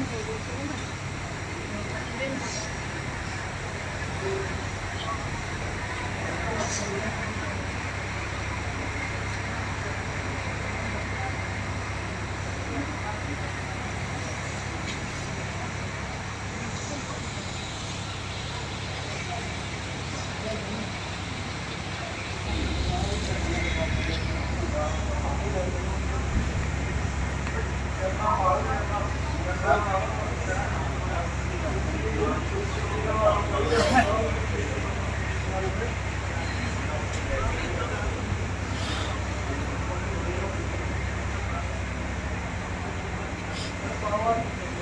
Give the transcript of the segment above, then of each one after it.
ਚੱਲ ਚੱਲ ਕੇ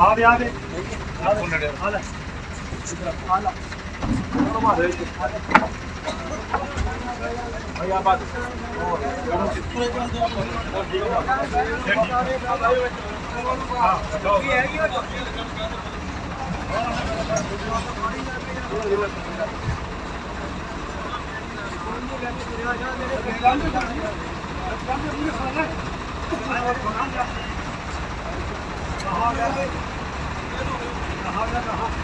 ਆ ਦੇ ਆ ਦੇ ਆ ਦੇ ਆ ਲੈ ਆ ਲੈ। ਉਹ ਦੇ ਭਈਆ ਬਾਤ ਆ ਹਾਂ ਕੀ ਹੈਗੀ ਉਹ ਹਾਂ ਕਾਫੀ ਹੋ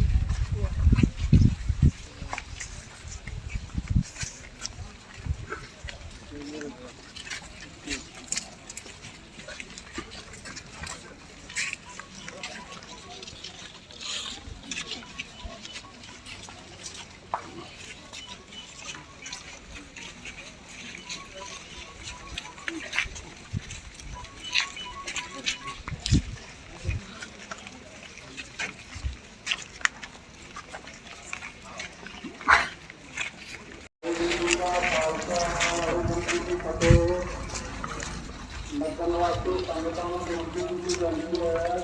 ਨਕਲ ਵਾਸਤੇ ਸੰਗਤਾਂ ਨੂੰ ਬੇਨਤੀ ਕੀਤੀ ਜਾਂਦੀ ਹੈ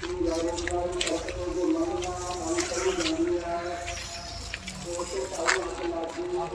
ਕਿ ਜਾਗਰੂਕਤਾ ਦੇ ਤੱਤ ਨੂੰ ਮੰਨਣਾ ਅੰਤਰ ਜਾਂਦੀ ਹੈ ਉਹ ਤੋਂ ਸਾਰੇ ਸਮਾਜੀ ਭਾਈ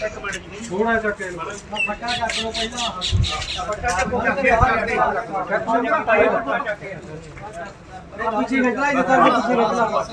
ਰੱਖਣਾ ਇੱਥੇ ਹੋਣਾ ਥੋੜਾ ਜਿਹਾ ਕੇ ਫੱਟਾ ਚੱਕ ਲੋ ਪਹਿਲਾਂ। ਫੱਟਾ ਚੱਕੋ ਚੱਕੇ ਪਿੱਛੇ ਨਿਕਲਾ ਇਹਦੇ ਤਾਂ ਪਿੱਛੇ ਨਿਕਲਾ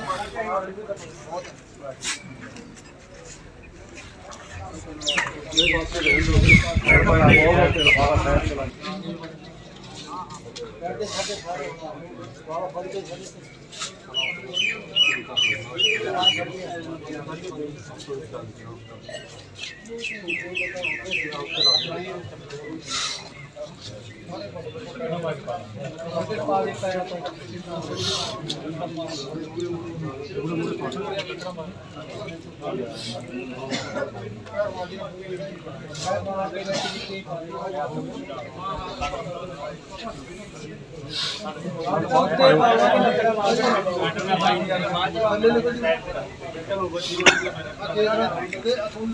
ਤੇ ਅਸੂਲ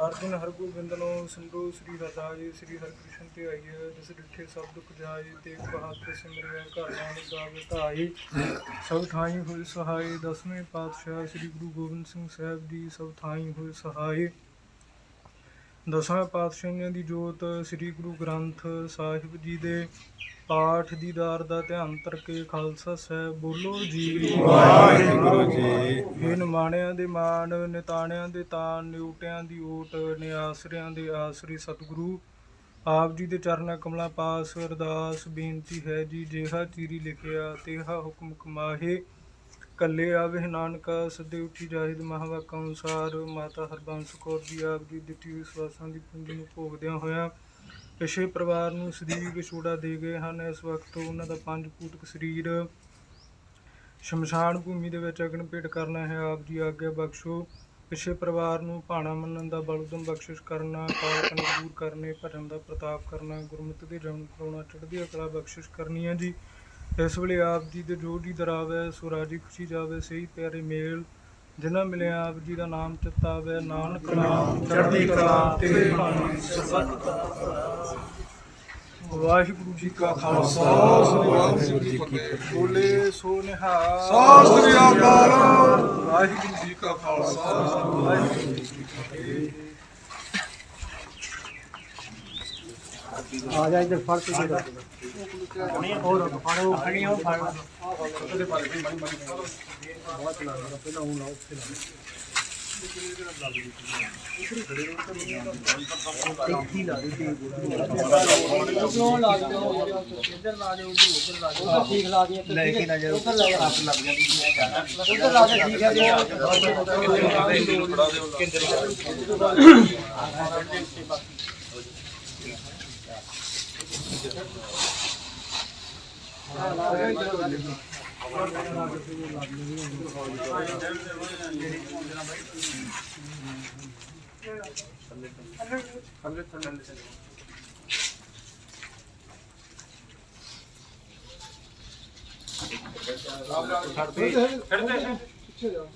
ਅਰਜੁਨ ਹਰਗੋਬਿੰਦ ਨੂੰ ਸੰਦੋ ਸ੍ਰੀ ਰਦਾਈ ਸ੍ਰੀ ਹਰਿਕ੍ਰਿਸ਼ਨ ਤੇ ਆਈਏ, ਜਿਸ ਡਿਠੇ ਸਭ ਦੁਖ ਜਾਏ ਤੇ ਬਹਾਦਰ ਸਿਮਰਿਆ ਘਰ ਨਾਨਕ ਦਾ ਧਾਈ ਸਭ ਥਾਈ ਹੋਏ ਸਹਾਈ, ਦਸਵੇਂ ਪਾਤਸ਼ਾਹ ਸ੍ਰੀ ਗੁਰੂ ਗੋਬਿੰਦ ਸਿੰਘ ਸਾਹਿਬ ਦੀ ਸਭ ਥਾਈ ਹੋਏ ਸਹਾਈ। ਦਸਾਂ ਪਾਤਸ਼ਾਹੀਆਂ ਦੀ ਜੋਤ ਸ੍ਰੀ ਗੁਰੂ ਗ੍ਰੰਥ ਸਾਹਿਬ ਜੀ ਦੇ ਪਾਠ ਦੀਦਾਰ ਦਾ ਧਿਆਨ ਕਰਕੇ ਖਾਲਸਾ ਸਾਹਿਬ ਬੋਲੋ ਜੀ। ਵਾਹਿਗੁਰੂ ਜੀ ਹੇ ਨਿਮਾਣਿਆਂ ਦੇ ਮਾਣ ਨਿਤਾਣਿਆਂ ਦੇ ਤਾਣ ਨਿਉਟਿਆਂ ਦੀ ਓਟ ਨਿਆਸਰਿਆਂ ਦੇ ਆਸਰੇ ਸਤਿਗੁਰੂ ਆਪ ਜੀ ਦੇ ਚਰਨਾਂ ਕਮਲਾਂ ਪਾਸ ਅਰਦਾਸ ਬੇਨਤੀ ਹੈ ਜੀ ਜਿਹਾ ਚੀਰੀ ਲਿਖਿਆ ਤੇਹਾ ਹੁਕਮ ਕਮਾਹੇ। ਕੱਲੇ ਆਵੇ ਨਾਨਕਾ, ਸਦੇ ਉਠੀ ਜਾਹਿਦ ਮਹਾਵਾਕ ਅਨੁਸਾਰ, ਮਾਤਾ ਹਰਬੰਸ ਕੌਰ ਜੀ ਆਪ ਦੀ ਦਿੱਤੀ ਵਿਸ਼ਵਾਸਾਂ ਦੀ ਪੂੰਜੀ ਨੂੰ ਭੋਗਦਿਆਂ ਹੋਇਆਂ ਪਿਛੇ ਪਰਿਵਾਰ ਨੂੰ ਸਦੀਵ ਵਿਛੋੜਾ ਦੇ ਗਏ ਹਨ। ਇਸ ਵਕਤ ਉਹਨਾਂ ਦਾ ਪੰਜ ਪੂਤਕ ਸਰੀਰ ਸ਼ਮਸ਼ਾਨ ਭੂਮੀ ਦੇ ਵਿੱਚ ਅਗਨ ਭੇਟ ਕਰਨਾ ਹੈ। ਆਪ ਜੀ ਆਗਿਆ ਬਖਸ਼ੋ। ਪਿਛੇ ਪਰਿਵਾਰ ਨੂੰ ਭਾਣਾ ਮੰਨਣ ਦਾ ਬਲ ਉਦਮ ਬਖਸ਼ਿਸ਼ ਕਰਨਾ ਕਾਲਕਨ ਦੂਰ ਕਰਨੇ, ਭਜਨ ਦਾ ਪ੍ਰਤਾਪ ਕਰਨਾ, ਗੁਰਮਤਿ ਦੇ ਜਨਮ ਕਰਾਉਣਾ, ਚੜ੍ਹਦੀ ਕਲਾ ਬਖਸ਼ਿਸ਼ ਕਰਨੀ ਹੈ ਜੀ। ਇਸ ਵੇਲੇ ਆਪ ਜੀ ਦੇ ਜੋ ਜੀ ਦਰਾਵੇ ਸੋ ਰਾਜੀ ਖੁਸ਼ੀ ਜਾਵੇ ਸਹੀ ਪਿਆਰੇ ਮੇਲ ਜਿਨ੍ਹਾਂ ਮਿਲਿਆ ਆਪ ਜੀ ਦਾ ਨਾਮ ਚਿਤਾਵੇ ਨਾਨਕ ਨਾਮ ਚੜ੍ਹਦੀ ਕਲਾ ਤੇਰੇ ਭਾਣੇ ਸਬਤ ਵਾਹਿਗੁਰੂ ਜੀ ਕਾ ਖਾਲਸਾ ਵਾਹਿਗੁਰੂ ਜੀ ਕੀ ਫਤਿਹ। ਬੋਲੇ ਸੋ ਨਿਹਾਲ। ਸਤਿ ਸ੍ਰੀ ਅਕਾਲ ਵਾਹਿਗੁਰੂ ਜੀ ਕਾ ਖਾਲਸਾ ਵਾਹਿਗੁਰੂ ਜੀ ਕੀ ਫਤਿਹ। ਆ ਜਾ ਇੱਧਰ ਫੜ ਕੇ ਦੇ ਹੋਰ ਫੜੋ ਫੜੀ ਉਹ ਫੜ ਉਹਦੇ ਪਾ ਦੇ ਬੜੀ ਬੜੀ ਬਹੁਤ ਲਾ ਲਓ ਪਹਿਲਾਂ ਉਹ ਲਾਓ ਉੱਥੇ ਲਾਓ ਇੱਥੇ ਲਾ ਦੇ ਤੇ ਉਹ ਲਾ ਦਿਓ ਇੱਧਰ ਲਾ ਦਿਓ ਉੱਧਰ ਲਾ ਦਿਓ। ਠੀਕ ਲਾ ਦਿਓ। ਲੈ ਕੇ ਨਾ ਜਾਓ ਉੱਧਰ ਲਾ ਦਿਓ। ਆਪ ਲੱਗ ਜਾਂਦੀ ਹੈ ਜਾਣਾ ਉੱਧਰ ਲਾ ਦੇ ਠੀਕ ਹੈ ਜੀ ਕਿੰਦਰ ਫੜਾ ਦਿਓ। ਕਿੰਦਰ ਛੱਡਦੇ ਛੱਡਦੇ ਪਿੱਛੇ ਜਾਓ